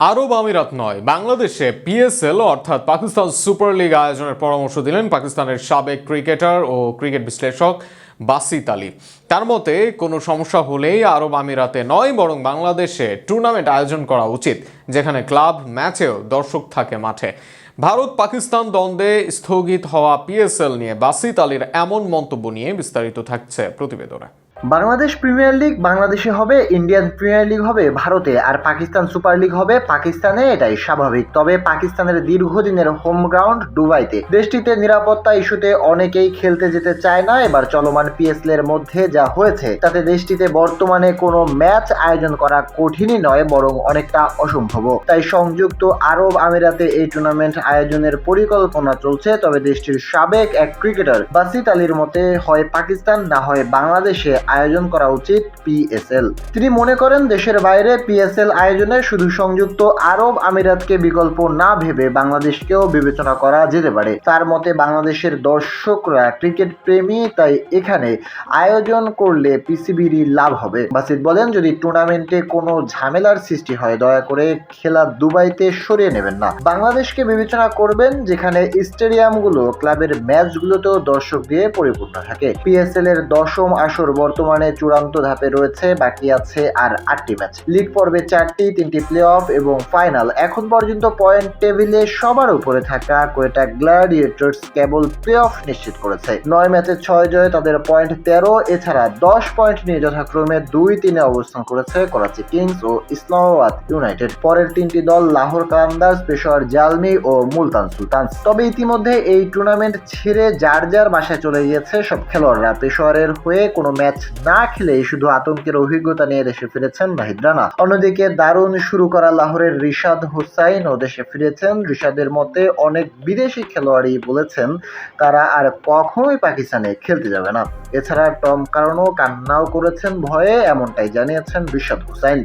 আরব আমিরাত নয়, বাংলাদেশে পিএসএল অর্থাৎ পাকিস্তান সুপার লিগ আয়োজনের পরামর্শ দিলেন পাকিস্তানের সাবেক ক্রিকেটার ও ক্রিকেট বিশ্লেষক বাসিত আলী। তার মতে, কোনো সমস্যা হলেই আরব আমিরাতে নয়, বরং বাংলাদেশে টুর্নামেন্ট আয়োজন করা উচিত, যেখানে ক্লাব ম্যাচেও দর্শক থাকে মাঠে। ভারত পাকিস্তান দ্বন্দ্বে স্থগিত হওয়া পিএসএল নিয়ে বাসিত আলীর এমন মন্তব্য নিয়ে বিস্তারিত থাকছে প্রতিবেদনে। বাংলাদেশ প্রিমিয়ার লিগ বাংলাদেশে হবে, ইন্ডিয়ান প্রিমিয়ার লিগ হবে, ভারতে, আর পাকিস্তান সুপার লিগ হবে পাকিস্তানে, এটাই স্বাভাবিক। তবে পাকিস্তানের দীর্ঘদিনের হোম গ্রাউন্ড দুবাইতে। দেশটিতে নিরাপত্তা ইস্যুতে অনেকেই খেলতে যেতে চায় না, এবার চলমান পিএসএল এর মধ্যে যা হয়েছে, তাতে দেশটিতে বর্তমানে কোনো ম্যাচ আয়োজন করা কঠিনই নয়, বরং অনেকটা অসম্ভব। তাই সংযুক্ত আরব আমিরাতে এই টুর্নামেন্ট আয়োজনের পরিকল্পনা চলছে, তবে দেশটির সাবেক এক ক্রিকেটার বাসিত আলীর মতে হয় পাকিস্তান, না হয় বাংলাদেশে আয়োজন করা উচিত পিএসএল। তিনি মনে করেন দেশের বাইরে পিএসএল আয়োজনে শুধু সংযুক্ত আরব আমিরাতকে বিকল্প না ভেবে বাংলাদেশকেও বিবেচনা করা যেতে পারে। তার মতে, বাংলাদেশের দর্শকরা ক্রিকেট প্রেমী, তাই এখানে আয়োজন করলে পিসিবিরই লাভ হবে। বাসিত বলেন, যদি টুর্নামেন্টে কোনো ঝামেলার সৃষ্টি হয়, দয়া করে খেলা দুবাইতে সরিয়ে নেবেন না। বাংলাদেশকে বিবেচনা করবেন, যেখানে স্টেডিয়ামগুলো, ক্লাবের ম্যাচগুলোতেও দর্শক দিয়ে পরিপূর্ণ থাকে। পিএসএল এর দশম আসর বর্তমানে চূড়ান্ত ধাপে রয়েছে, বাকি আছে আর আটটি ম্যাচ। লিগ পর্বে চারটি, তিনটি প্লে অফ এবং ফাইনাল এখন পর্যন্ত পয়েন্ট টেবিলে সবার উপরে থাকা কোয়েটা গ্ল্যাডিয়েটর্স কেবল প্লে অফ নিশ্চিত করেছে। নয় ম্যাচে ছয় জয়ে তাদের পয়েন্ট তেরো, এছাড়া দশ পয়েন্ট নিয়ে যথাক্রমে দুই তিনে অবস্থান করেছে করাচি কিংস ও ইসলামাবাদ ইউনাইটেড। পরের তিনটি দল লাহোর কালান্দার্স পেশোয়ার জালমি ও মুলতান সুলতান। তবে ইতিমধ্যে এই টুর্নামেন্ট ছেড়ে যার যার বাসায় চলে গিয়েছে সব খেলোয়াড়রা। পেশোয়ারের হয়ে কোনো ম্যাচ না খেলেই শুধু আতঙ্কের অভিজ্ঞতা নিয়ে দেশে ফিরেছেন নাহিদ রানা। অন্যদিকে দারুণ শুরু করা লাহোরের রিশাদ ও দেশে ফিরেছেন। রিশাদের মতে অনেক বিদেশি খেলোয়াড়ই বলেছেন, তারা আর কখনোই পাকিস্তানে খেলতে যাবে না। এছাড়া টম কারণও কান্নাও করেছেন ভয়ে, এমনটাই জানিয়েছেন রিশাদ হুসাইন।